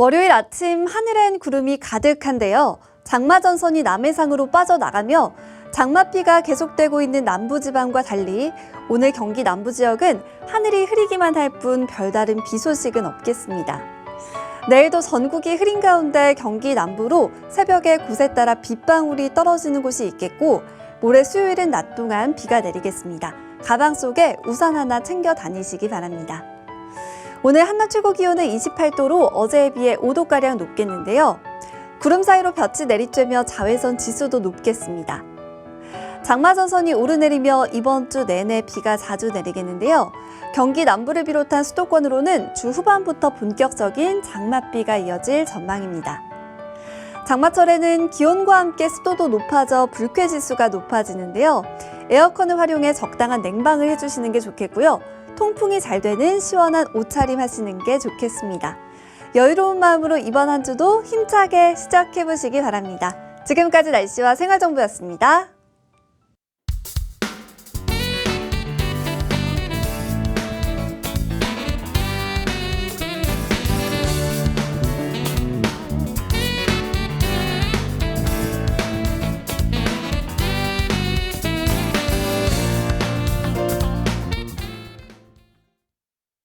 월요일 아침 하늘엔 구름이 가득한데요. 장마 전선이 남해상으로 빠져나가며 장맛비가 계속되고 있는 남부지방과 달리 오늘 경기 남부 지역은 하늘이 흐리기만 할 뿐 별다른 비 소식은 없겠습니다. 내일도 전국이 흐린 가운데 경기 남부로 새벽에 곳에 따라 빗방울이 떨어지는 곳이 있겠고 모레 수요일은 낮 동안 비가 내리겠습니다. 가방 속에 우산 하나 챙겨 다니시기 바랍니다. 오늘 한낮 최고 기온은 28도로 어제에 비해 5도가량 높겠는데요. 구름 사이로 볕이 내리쬐며 자외선 지수도 높겠습니다. 장마전선이 오르내리며 이번 주 내내 비가 자주 내리겠는데요. 경기 남부를 비롯한 수도권으로는 주 후반부터 본격적인 장맛비가 이어질 전망입니다. 장마철에는 기온과 함께 습도도 높아져 불쾌지수가 높아지는데요. 에어컨을 활용해 적당한 냉방을 해주시는 게 좋겠고요. 통풍이 잘 되는 시원한 옷차림 하시는 게 좋겠습니다. 여유로운 마음으로 이번 한 주도 힘차게 시작해 보시기 바랍니다. 지금까지 날씨와 생활정보였습니다.